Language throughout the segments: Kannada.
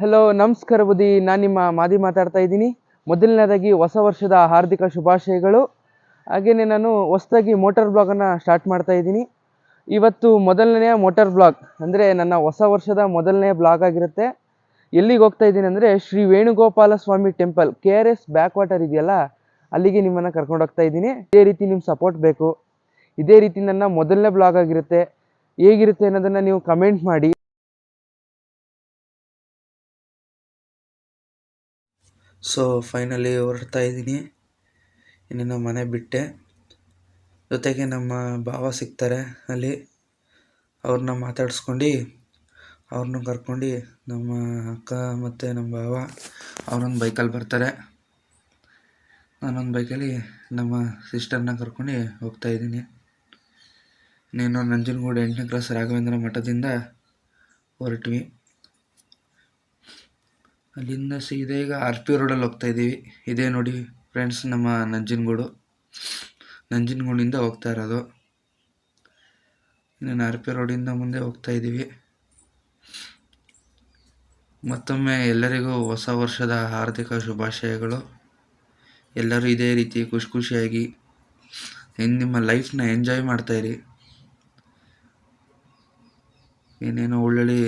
ಹಲೋ ನಮಸ್ಕಾರ ಬುದ್ಧಿ. ನಾನು ನಿಮ್ಮ ಮಾದಿ ಮಾತಾಡ್ತಾ ಇದ್ದೀನಿ. ಮೊದಲನೇದಾಗಿ ಹೊಸ ವರ್ಷದ ಹಾರ್ದಿಕ ಶುಭಾಶಯಗಳು. ಹಾಗೆಯೇ ನಾನು ಹೊಸದಾಗಿ ಮೋಟಾರ್ ಬ್ಲಾಗನ್ನು ಸ್ಟಾರ್ಟ್ ಮಾಡ್ತಾ ಇದ್ದೀನಿ. ಇವತ್ತು ಮೊದಲನೆಯ ಮೋಟಾರ್ ಬ್ಲಾಗ್ ಅಂದರೆ ನನ್ನ ಹೊಸ ವರ್ಷದ ಮೊದಲನೇ ಬ್ಲಾಗ್ ಆಗಿರುತ್ತೆ. ಎಲ್ಲಿಗೆ ಹೋಗ್ತಾ ಇದ್ದೀನಿ ಅಂದರೆ Shri Venugopala Swamy temple K R S back water ಇದೆಯಲ್ಲ, ಅಲ್ಲಿಗೆ ನಿಮ್ಮನ್ನು ಕರ್ಕೊಂಡು ಹೋಗ್ತಾ ಇದ್ದೀನಿ. ಇದೇ ರೀತಿ ನಿಮ್ಮ ಸಪೋರ್ಟ್ ಬೇಕು. ಇದೇ ರೀತಿ ನನ್ನ ಮೊದಲನೇ ಬ್ಲಾಗ್ ಆಗಿರುತ್ತೆ. ಹೇಗಿರುತ್ತೆ ಅನ್ನೋದನ್ನು ನೀವು ಕಮೆಂಟ್ ಮಾಡಿ. ಸೊ ಫೈನಲಿ ಹೊರಡ್ತಾ ಇದ್ದೀನಿ. ಇನ್ನೇನೋ ಮನೆ ಬಿಟ್ಟೆ. ಜೊತೆಗೆ ನಮ್ಮ ಭಾವ ಸಿಗ್ತಾರೆ ಅಲ್ಲಿ. ಅವ್ರನ್ನ ಮಾತಾಡಿಸ್ಕೊಂಡು, ಅವ್ರನ್ನೂ ಕರ್ಕೊಂಡು ನಮ್ಮ ಅಕ್ಕ ಮತ್ತು ನಮ್ಮ ಭಾವ ಅವ್ರೊಂದು ಬೈಕಲ್ಲಿ ಬರ್ತಾರೆ. ನಾನೊಂದು ಬೈಕಲ್ಲಿ ನಮ್ಮ ಸಿಸ್ಟರ್ನ ಕರ್ಕೊಂಡು ಹೋಗ್ತಾ ಇದ್ದೀನಿ. ನೀನು ನಂಜನಗೂಡು ಎಂಟನೇ ಕ್ಲಾಸ್ ರಾಘವೇಂದ್ರ ಮಠದಿಂದ ಹೊರಟ್ವಿ. ಅಲ್ಲಿಂದ ಸೀದಾ ಈಗ ಆರ್ ಪಿ ರೋಡಲ್ಲಿ ಹೋಗ್ತಾ ಇದ್ದೀವಿ. ಇದೇ ನೋಡಿ ಫ್ರೆಂಡ್ಸ್ ನಮ್ಮ ನಂಜನಗೂಡು. ನಂಜನಗೂಡಿಂದ ಹೋಗ್ತಾ ಇರೋದು. ಇನ್ನೇನು ಆರ್ ಪಿ ರೋಡಿಂದ ಮುಂದೆ ಹೋಗ್ತಾ ಇದ್ದೀವಿ. ಮತ್ತೊಮ್ಮೆ ಎಲ್ಲರಿಗೂ ಹೊಸ ವರ್ಷದ ಹಾರ್ದಿಕ ಶುಭಾಶಯಗಳು. ಎಲ್ಲರೂ ಇದೇ ರೀತಿ ಖುಷಿ ಖುಷಿಯಾಗಿ ನಿಮ್ಮ ಲೈಫ್ನ ಎಂಜಾಯ್ ಮಾಡ್ತಾಯಿರಿ ಏನೇನೋ ಒಳ್ಳೊಳ್ಳೆ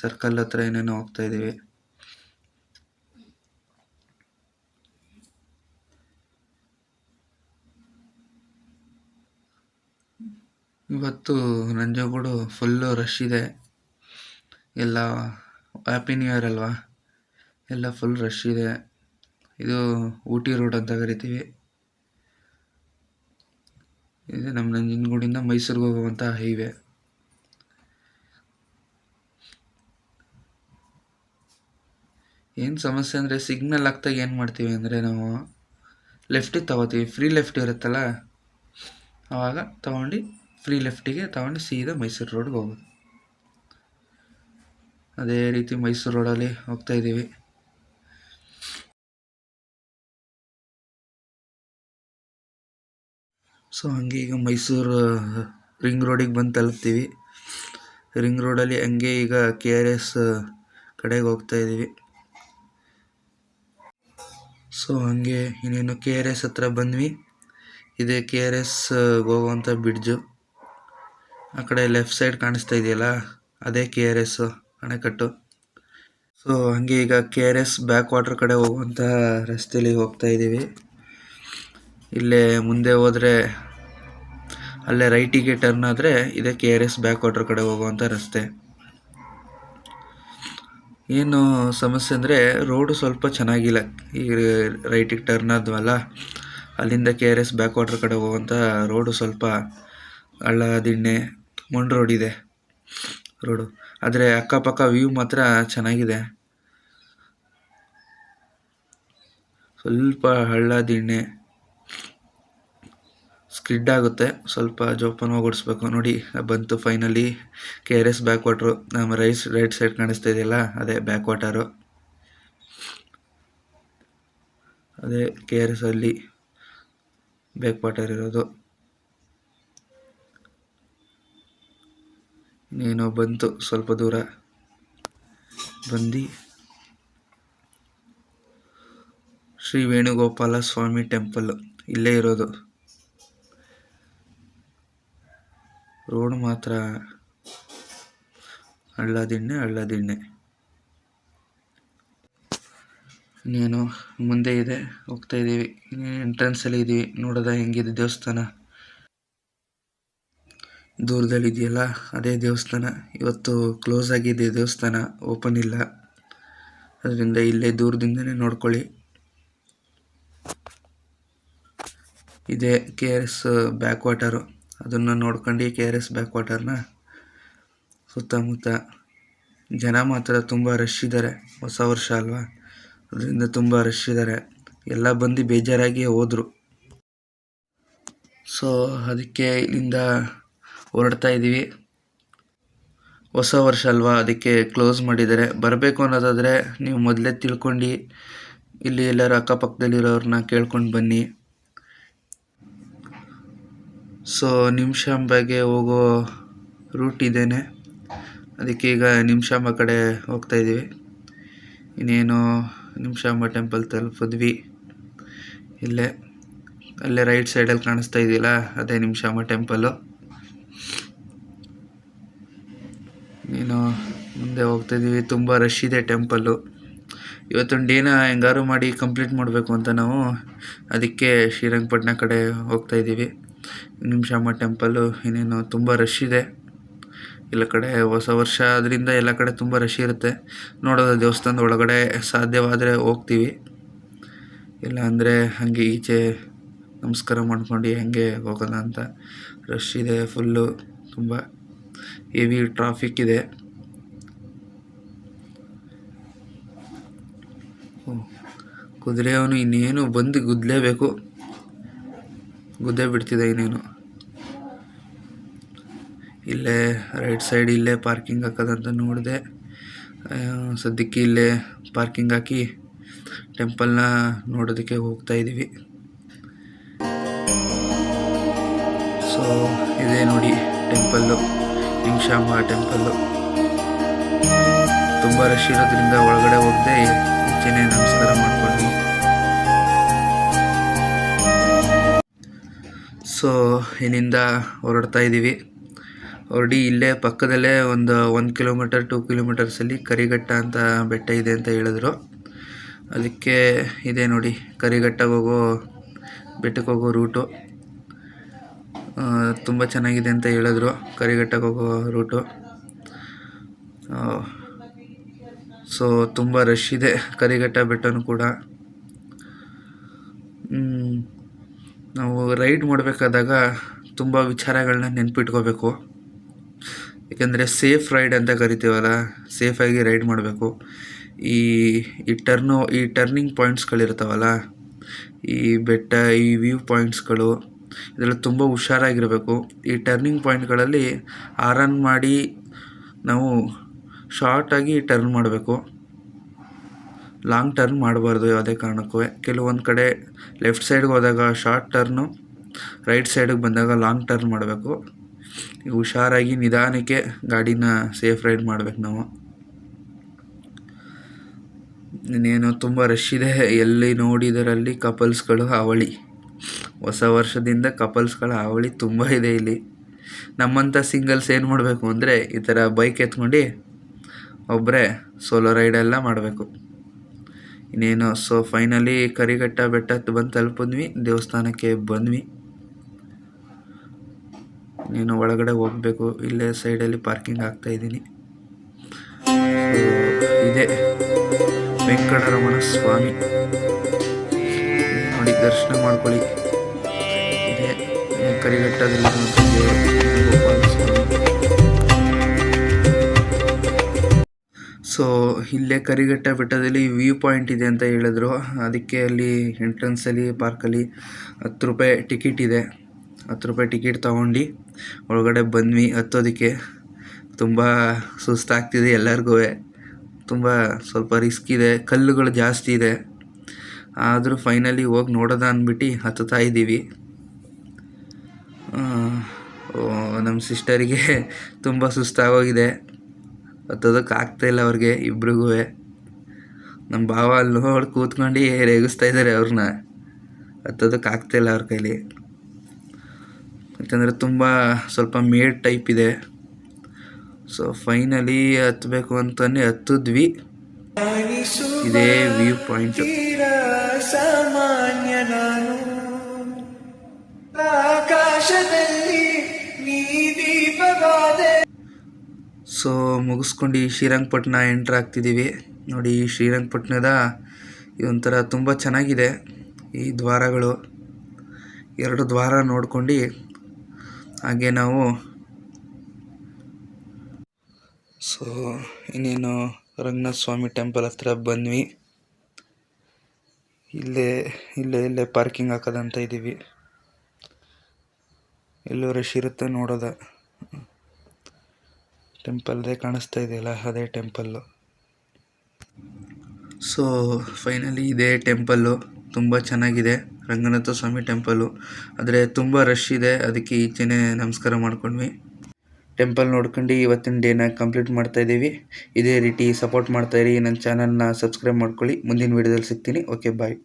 ಸರ್ಕಲ್ ಹತ್ರ ಏನೇನೋ ಹೋಗ್ತಾ ಇದ್ದೀವಿ. ಇವತ್ತು ನಂಜಗೂಡು ಫುಲ್ಲು ರಶ್ ಇದೆ. ಎಲ್ಲ ಹ್ಯಾಪಿ ನ್ಯೂ ಇಯರ್ ಅಲ್ವಾ? ಎಲ್ಲ ಫುಲ್ ರಶ್ ಇದೆ. ಇದು ಊಟಿ ರೋಡ್ ಅಂತ ಕರಿತೀವಿ. ಇದು ನಮ್ಮ ನಂಜನಗೂಡಿಂದ ಮೈಸೂರಿಗೆ ಹೋಗುವಂಥ ಹೈವೇ ಏನು ಸಮಸ್ಯೆ ಅಂದರೆ ಸಿಗ್ನಲ್ ಆಗ್ತಾಗ ಏನು ಮಾಡ್ತೀವಿ ಅಂದರೆ ನಾವು ಲೆಫ್ಟಿಗೆ ತಗೋತೀವಿ. ಫ್ರೀ ಲೆಫ್ಟ್ ಇರುತ್ತಲ್ಲ? ಆವಾಗ ತಗೊಂಡು ಫ್ರೀ ಲೆಫ್ಟಿಗೆ ತಗೊಂಡು ಸೀದಾ ಮೈಸೂರು ರೋಡ್ಗೆ ಹೋಗೋದು. ಅದೇ ರೀತಿ ಮೈಸೂರು ರೋಡಲ್ಲಿ ಹೋಗ್ತಾ ಇದ್ದೀವಿ. ಸೊ, ಹಂಗೆ ಈಗ ಮೈಸೂರು, ರಿಂಗ್ ರೋಡಿಗೆ ಬಂದು ತಲುಪ್ತೀವಿ. ರಿಂಗ್ ರೋಡಲ್ಲಿ ಹಂಗೆ ಈಗ ಕೆ ಆರ್ ಎಸ್ ಕಡೆಗೆ ಹೋಗ್ತಾ ಇದ್ದೀವಿ. ಸೊ, ಹಂಗೆ ಇನ್ನೇನು ಕೆ ಆರ್ ಎಸ್ ಹತ್ರ ಬಂದ್ವಿ. ಇದೇ ಕೆ ಆರ್ ಎಸ್ ಹೋಗುವಂಥ ಬ್ರಿಡ್ಜು. ಆ ಕಡೆ ಲೆಫ್ಟ್ ಸೈಡ್ ಕಾಣಿಸ್ತಾ ಇದೆಯಲ್ಲ, ಅದೇ ಕೆ ಆರ್ ಎಸ್ ಅಣೆಕಟ್ಟು. ಸೊ ಹಂಗೆ ಈಗ K R S back water ಕಡೆ ಹೋಗುವಂಥ ರಸ್ತೆಯಲ್ಲಿ ಹೋಗ್ತಾ ಇದ್ದೀವಿ. ಇಲ್ಲೇ ಮುಂದೆ ಹೋದರೆ, ಅಲ್ಲೇ ರೈಟಿಗೆ ಟರ್ನ್ ಆದರೆ ಇದೇ K R S back water ಕಡೆ ಹೋಗುವಂಥ ರಸ್ತೆ. ಏನು ಸಮಸ್ಯೆ ಅಂದರೆ ರೋಡು ಸ್ವಲ್ಪ ಚೆನ್ನಾಗಿಲ್ಲ. ಈ ರೈಟಿಗೆ ಟರ್ನ್ ಆದ್ವಲ್ಲ, ಅಲ್ಲಿಂದ K R S back water ಕಡೆ ಹೋಗುವಂಥ ರೋಡು ಸ್ವಲ್ಪ ಹಳ್ಳ ದಿಣ್ಣೆ ಮಣ್ಣು ರೋಡ್ ಇದೆ. ರೋಡು ಆದರೆ ಅಕ್ಕಪಕ್ಕ ವ್ಯೂ ಮಾತ್ರ ಚೆನ್ನಾಗಿದೆ. ಸ್ವಲ್ಪ ಹಳ್ಳ ದಿಣ್ಣೆ ಸ್ಕಿಡ್ ಆಗುತ್ತೆ. ಸ್ವಲ್ಪ ಜೋಪಾನ ಓಡಿಸ್ಬೇಕು ನೋಡಿ, ಬಂತು finally K R S back water ನಮ್ಮ ರೈಸ್ ರೈಟ್ ಸೈಡ್ ಕಾಣಿಸ್ತಾ ಇದೆಯಲ್ಲ, ಅದೇ ಬ್ಯಾಕ್ ವಾಟರು ಅದೇ ಕೆ ಆರ್ ಎಸ್ ಅಲ್ಲಿ ಬ್ಯಾಕ್ ವಾಟರ್ ಇರೋದು. ಇನ್ನೇನೋ ಬಂತು ಸ್ವಲ್ಪ ದೂರ. ಬಂದು. ಶ್ರೀ ವೇಣುಗೋಪಾಲ ಸ್ವಾಮಿ ಟೆಂಪಲ್, ಇಲ್ಲೇ ಇರೋದು. ರೋಡ್ ಮಾತ್ರ. ಹಳ್ಳದಿಣ್ಣೆ ಹಳ್ಳದಿಣ್ಣೆ ನೀನು ಮುಂದೆ ಇದೆ, ಹೋಗ್ತಾ ಇದ್ದೀವಿ ಎಂಟ್ರೆನ್ಸಲ್ಲಿ ಇದ್ದೀವಿ ನೋಡೋದ ಹೆಂಗಿದೆ ದೇವಸ್ಥಾನ? ದೂರದಲ್ಲಿ ಇದೆಯಲ್ಲ ಅದೇ ದೇವಸ್ಥಾನ. ಇವತ್ತು ಕ್ಲೋಸ್ ಆಗಿದೆ ದೇವಸ್ಥಾನ. ಓಪನ್ ಇಲ್ಲ. ಅದರಿಂದ ಇಲ್ಲೇ ದೂರದಿಂದನೇ ನೋಡ್ಕೊಳ್ಳಿ. ಇದೆ K R S back water ಅದನ್ನು ನೋಡ್ಕೊಂಡು ಕೆ ಆರ್ ಎಸ್ ಬ್ಯಾಕ್ ವಾಟರ್ನ ಸುತ್ತಮುತ್ತ ಜನ ಮಾತ್ರ ತುಂಬ ರಶ್ ಇದ್ದಾರೆ ಹೊಸ ವರ್ಷ ಅಲ್ವಾ? ಅದರಿಂದ ತುಂಬ ರಶ್ ಇದ್ದಾರೆ ಎಲ್ಲ ಬಂದು ಬೇಜಾರಾಗಿ ಹೋದರು. ಸೊ ಅದಕ್ಕೆ ಇಲ್ಲಿಂದ ಹೊರಡ್ತಾ ಇದ್ದೀವಿ ಹೊಸ ವರ್ಷ ಅಲ್ವಾ? ಅದಕ್ಕೆ ಕ್ಲೋಸ್ ಮಾಡಿದ್ದಾರೆ ಬರಬೇಕು ಅನ್ನೋದಾದರೆ ನೀವು ಮೊದಲೇ ತಿಳ್ಕೊಂಡು ಇಲ್ಲಿ ಎಲ್ಲರ ಅಕ್ಕಪಕ್ಕದಲ್ಲಿರೋರನ್ನ ಕೇಳ್ಕೊಂಡು ಬನ್ನಿ. ಸೊ ನಿಮಿಷಾಂಬಾಗೆ ಹೋಗೋ ರೂಟ್ ಇದ್ದೇನೆ ಅದಕ್ಕೆ ಈಗ ನಿಮಿಷಾಂಬ ಕಡೆ ಹೋಗ್ತಾ ಇದ್ದೀವಿ ಇನ್ನೇನು ನಿಮಿಷಾಂಬ ಟೆಂಪಲ್ ತಲುಪಿದ್ವಿ. ಇಲ್ಲೇ. ಅಲ್ಲೇ ರೈಟ್ ಸೈಡಲ್ಲಿ ಕಾಣಿಸ್ತಾ ಇದೆಯಲ್ಲ, ಅದೇ ನಿಮಿಷಾಂಬ ಟೆಂಪಲ್ಲು ನೀನು ಮುಂದೆ ಹೋಗ್ತಾ ಇದೀವಿ. ತುಂಬ ರಶ್ ಇದೆ ಟೆಂಪಲ್ಲು ಇವತ್ತೊಂದು ಡೇನ ಹೆಂಗಾರು ಮಾಡಿ ಕಂಪ್ಲೀಟ್ ಮಾಡಬೇಕು ಅಂತ ನಾವು. ಅದಕ್ಕೆ ಶ್ರೀರಂಗಪಟ್ಟಣ ಕಡೆ ಹೋಗ್ತಾ ಇದ್ದೀವಿ ನಿಮಿಷಾಂಬ ಟೆಂಪಲ್ಲು ಇನ್ನೇನು ತುಂಬ ರಶ್ ಇದೆ. ಎಲ್ಲ ಕಡೆ ಹೊಸ ವರ್ಷ ಅದರಿಂದ ಎಲ್ಲ ಕಡೆ ತುಂಬ ರಶ್ ಇರುತ್ತೆ. ನೋಡೋದು ದೇವಸ್ಥಾನದ ಒಳಗಡೆ ಸಾಧ್ಯವಾದರೆ ಹೋಗ್ತೀವಿ. ಇಲ್ಲ ಅಂದರೆ ಹಾಗೆ ಈಚೆ ನಮಸ್ಕಾರ ಮಾಡ್ಕೊಂಡು ಹಾಗೆ ಹೋಗೋಣ ಅಂತ. ರಶ್ ಇದೆ ಫುಲ್ಲು ತುಂಬ. ಹೆವಿ ಟ್ರಾಫಿಕ್ ಇದೆ. ಕುದುರೆ ಅವನು ಇನ್ನೇನು ಬಂದು ಗುದ್ದಲೇಬೇಕು ಗುದ್ದೇ ಬಿಡ್ತಿದೆ ಇನ್ನೇನು. ಇಲ್ಲೇ ರೈಟ್ ಸೈಡ್ ಇಲ್ಲೇ ಪಾರ್ಕಿಂಗ್ ಹಾಕೋದಂತ ನೋಡಿದೆ. ಸದ್ಯಕ್ಕೆ ಇಲ್ಲೇ ಪಾರ್ಕಿಂಗ್ ಹಾಕಿ ಟೆಂಪಲ್ನ ನೋಡೋದಕ್ಕೆ ಹೋಗ್ತಾ ಇದ್ದೀವಿ ಸೊ ಇದೇ ನೋಡಿ ಟೆಂಪಲ್ಲು ನಿಮಿಷಾಂಬ ಟೆಂಪಲ್ಲು ತುಂಬ ರಶ್ ಇರೋದ್ರಿಂದ ಒಳಗಡೆ ಹೋಗದೆ ಈಚೆನೆ ನಮಸ್ಕಾರ ಮಾಡ್ಕೊಂಡ್ವಿ ಸೊ ಇಲ್ಲಿಂದ ಹೊರಡ್ತಾ ಇದ್ದೀವಿ. ಹೊರಡಿ ಇಲ್ಲೇ ಪಕ್ಕದಲ್ಲೇ ಒಂದು ಒನ್ ಕಿಲೋಮೀಟರ್ ಟೂ ಕಿಲೋಮೀಟರ್ಸಲ್ಲಿ ಕರಿಘಟ್ಟ ಅಂತ ಬೆಟ್ಟ ಇದೆ ಅಂತ ಹೇಳಿದ್ರು. ಅದಕ್ಕೆ ಇದೆ ನೋಡಿ, ಕರಿಘಟ್ಟಗೆ ಹೋಗೋ ಬೆಟ್ಟಕ್ಕೆ ಹೋಗೋ ರೂಟು ತುಂಬ ಚೆನ್ನಾಗಿದೆ ಅಂತ ಹೇಳಿದ್ರು. ಕರಿಘಟ್ಟಕ್ಕೆ ಹೋಗೋ ರೂಟು. ಸೊ, ತುಂಬ ರಶ್ ಇದೆ ಕರಿಘಟ್ಟ ಬೆಟ್ಟನೂ ಕೂಡ. ನಾವು ರೈಡ್ ಮಾಡಬೇಕಾದಾಗ ತುಂಬ ವಿಚಾರಗಳನ್ನ ನೆನ್ಪಿಟ್ಕೋಬೇಕು. ಏಕೆಂದರೆ ಸೇಫ್ ರೈಡ್ ಅಂತ ಕರಿತೀವಲ್ಲ ಸೇಫಾಗಿ ರೈಡ್ ಮಾಡಬೇಕು. ಈ ಈ ಟರ್ನು ಈ ಟರ್ನಿಂಗ್ ಪಾಯಿಂಟ್ಸ್ಗಳಿರ್ತಾವಲ್ಲ ಈ ಬೆಟ್ಟ, ಈ ವ್ಯೂ ಪಾಯಿಂಟ್ಸ್ಗಳು ಇದೆಲ್ಲ ತುಂಬ ಹುಷಾರಾಗಿರಬೇಕು. ಈ ಟರ್ನಿಂಗ್ ಪಾಯಿಂಟ್ಗಳಲ್ಲಿ ಆರನ್ ಮಾಡಿ ನಾವು ಶಾರ್ಟಾಗಿ ಟರ್ನ್ ಮಾಡಬೇಕು. ಲಾಂಗ್ ಟರ್ನ್ ಮಾಡಬಾರ್ದು ಯಾವುದೇ ಕಾರಣಕ್ಕೂ. ಕೆಲವೊಂದು ಕಡೆ ಲೆಫ್ಟ್ ಸೈಡ್ಗೆ ಹೋದಾಗ ಶಾರ್ಟ್ ಟರ್ನು ರೈಟ್ ಸೈಡಿಗೆ ಬಂದಾಗ ಲಾಂಗ್ ಟರ್ನ್ ಮಾಡಬೇಕು. ಹುಷಾರಾಗಿ ನಿಧಾನಕ್ಕೆ ಗಾಡಿನ ಸೇಫ್ ರೈಡ್ ಮಾಡ್ಬೇಕು ನಾವು. ಇನ್ನೇನು ತುಂಬ ರಶ್ ಇದೆ. ಎಲ್ಲಿ ನೋಡಿದರಲ್ಲಿ ಕಪಲ್ಸ್ಗಳು ಹಾವಳಿ ಹೊಸ ವರ್ಷದಿಂದ ಕಪಲ್ಸ್ಗಳ ಹಾವಳಿ ತುಂಬ ಇದೆ ಇಲ್ಲಿ. ನಮ್ಮಂಥ ಸಿಂಗಲ್ಸ್ ಏನು ಮಾಡಬೇಕು ಅಂದರೆ ಈ ಥರ ಬೈಕ್ ಎತ್ಕೊಂಡು ಒಬ್ಬರೇ ಸೋಲೋ ರೈಡೆಲ್ಲ ಮಾಡಬೇಕು. ಇನ್ನೇನು ಸೊ ಫೈನಲಿ ಕರಿಘಟ್ಟ ಬೆಟ್ಟ ಬಂದು ತಲುಪಿದ್ವಿ, ದೇವಸ್ಥಾನಕ್ಕೆ ಬಂದ್ವಿ. ನೀನು ಒಳಗಡೆ ಹೋಗಬೇಕು, ಇಲ್ಲೇ ಸೈಡಲ್ಲಿ ಪಾರ್ಕಿಂಗ್ ಆಗ್ತಾ ಇದ್ದೀನಿ. ಇದೆ. ವೆಂಕಟರಮಣ ಸ್ವಾಮಿ. ನೋಡಿ, ದರ್ಶನ ಮಾಡ್ಕೊಳ್ಳಿ. ಗೋಪಾಲ ಸೊ ಇಲ್ಲೇ ಕರಿಘಟ್ಟ ಬೆಟ್ಟದಲ್ಲಿ ವ್ಯೂ ಪಾಯಿಂಟ್ ಇದೆ ಅಂತ ಹೇಳಿದ್ರು. ಅದಕ್ಕೆ ಅಲ್ಲಿ ಎಂಟ್ರೆನ್ಸಲ್ಲಿ ಪಾರ್ಕಲ್ಲಿ ಹತ್ತು ರೂಪಾಯಿ ಟಿಕೆಟ್ ಇದೆ. ಹತ್ತು ರೂಪಾಯಿ ಟಿಕೆಟ್ ತೊಗೊಂಡು ಒಳಗಡೆ ಬಂದ್ವಿ. ಹತ್ತೋದಕ್ಕೆ ತುಂಬ ಸುಸ್ತಾಗ್ತಿದೆ ಎಲ್ಲರಿಗೂ. ತುಂಬ ಸ್ವಲ್ಪ ರಿಸ್ಕ್ ಇದೆ. ಕಲ್ಲುಗಳು ಜಾಸ್ತಿ ಇದೆ. ಆದರೂ ಫೈನಲಿ ಹೋಗಿ ನೋಡೋದ ಅಂದ್ಬಿಟ್ಟು ಹತ್ತುತ್ತಾ ಇದ್ದೀವಿ. ನಮ್ಮ ಸಿಸ್ಟರಿಗೆ ತುಂಬ ಸುಸ್ತಾಗೋಗಿದೆ. ಹತ್ತೋದಕ್ಕೆ ಇಲ್ಲ ಅವ್ರಿಗೆ, ಇಬ್ರಿಗೂ. ನಮ್ಮ ಭಾವ ಅಲ್ಲಿ ನೋಡಿ ಕೂತ್ಕೊಂಡು ರೇಗಿಸ್ತಾ ಇದ್ದಾರೆ ಅವ್ರನ್ನ ಹತ್ತೋದಕ್ಕೆ ಆಗ್ತಾಯಿಲ್ಲ ಅವ್ರ ಕೈಲಿ. ಯಾಕಂದರೆ ತುಂಬ ಸ್ವಲ್ಪ ಮೇಡ್ ಟೈಪ್ ಇದೆ. ಸೊ ಫೈನಲಿ ಹತ್ತಬೇಕು ಅಂತಲೇ ಹತ್ತಿದ್ವಿ. ಇದೇ ವ್ಯೂ ಪಾಯಿಂಟ್. ಸಾಮಾನ್ಯ ಆಕಾಶದಲ್ಲಿ ಸೊ ಮುಗಿಸ್ಕೊಂಡು ಶ್ರೀರಂಗಪಟ್ಟಣ ಎಂಟ್ರ್ ಆಗ್ತಿದ್ದೀವಿ. ನೋಡಿ, ಈ ಶ್ರೀರಂಗಪಟ್ಟಣದ ಇದೊಂಥರ ತುಂಬ ಚೆನ್ನಾಗಿದೆ. ಈ ದ್ವಾರಗಳು, ಎರಡು ದ್ವಾರ ನೋಡ್ಕೊಂಡು ಹಾಗೆ ನಾವು ಸೊ ಇನ್ನೇನು ರಂಗನಾಥ ಸ್ವಾಮಿ ಟೆಂಪಲ್ ಹತ್ರ ಬಂದ್ವಿ. ಇಲ್ಲೇ ಇಲ್ಲೇ ಇಲ್ಲೇ ಪಾರ್ಕಿಂಗ್ ಹಾಕೋದಂತ ಇದ್ದೀವಿ ಎಲ್ಲೋ ರಶ್ ಇರುತ್ತೆ ನೋಡೋದ. ಟೆಂಪಲ್ದೇ ಕಾಣಿಸ್ತಾ ಇದೆಯಲ್ಲ ಅದೇ ಟೆಂಪಲ್ಲು ಸೊ ಫೈನಲಿ ಇದೇ ಟೆಂಪಲ್ಲು ತುಂಬ ಚೆನ್ನಾಗಿದೆ. ರಂಗನಾಥ ಸ್ವಾಮಿ ಟೆಂಪಲ್ಲು ಆದರೆ ತುಂಬ ರಶ್ ಇದೆ. ಅದಕ್ಕೆ ಈಚೆನೇ ನಮಸ್ಕಾರ ಮಾಡ್ಕೊಂಡ್ವಿ. ಟೆಂಪಲ್ ನೋಡ್ಕೊಂಡು ಇವತ್ತಿನ ಡೇನ ಕಂಪ್ಲೀಟ್ ಮಾಡ್ತಾ ಇದ್ದೀವಿ. ಇದೇ ರೀತಿ ಸಪೋರ್ಟ್ ಮಾಡ್ತಾ ಇರಿ. ನನ್ನ ಚಾನಲ್ನ ಸಬ್ಸ್ಕ್ರೈಬ್ ಮಾಡ್ಕೊಳ್ಳಿ. ಮುಂದಿನ ವೀಡಿಯೋದಲ್ಲಿ ಸಿಗ್ತೀನಿ. Okay bye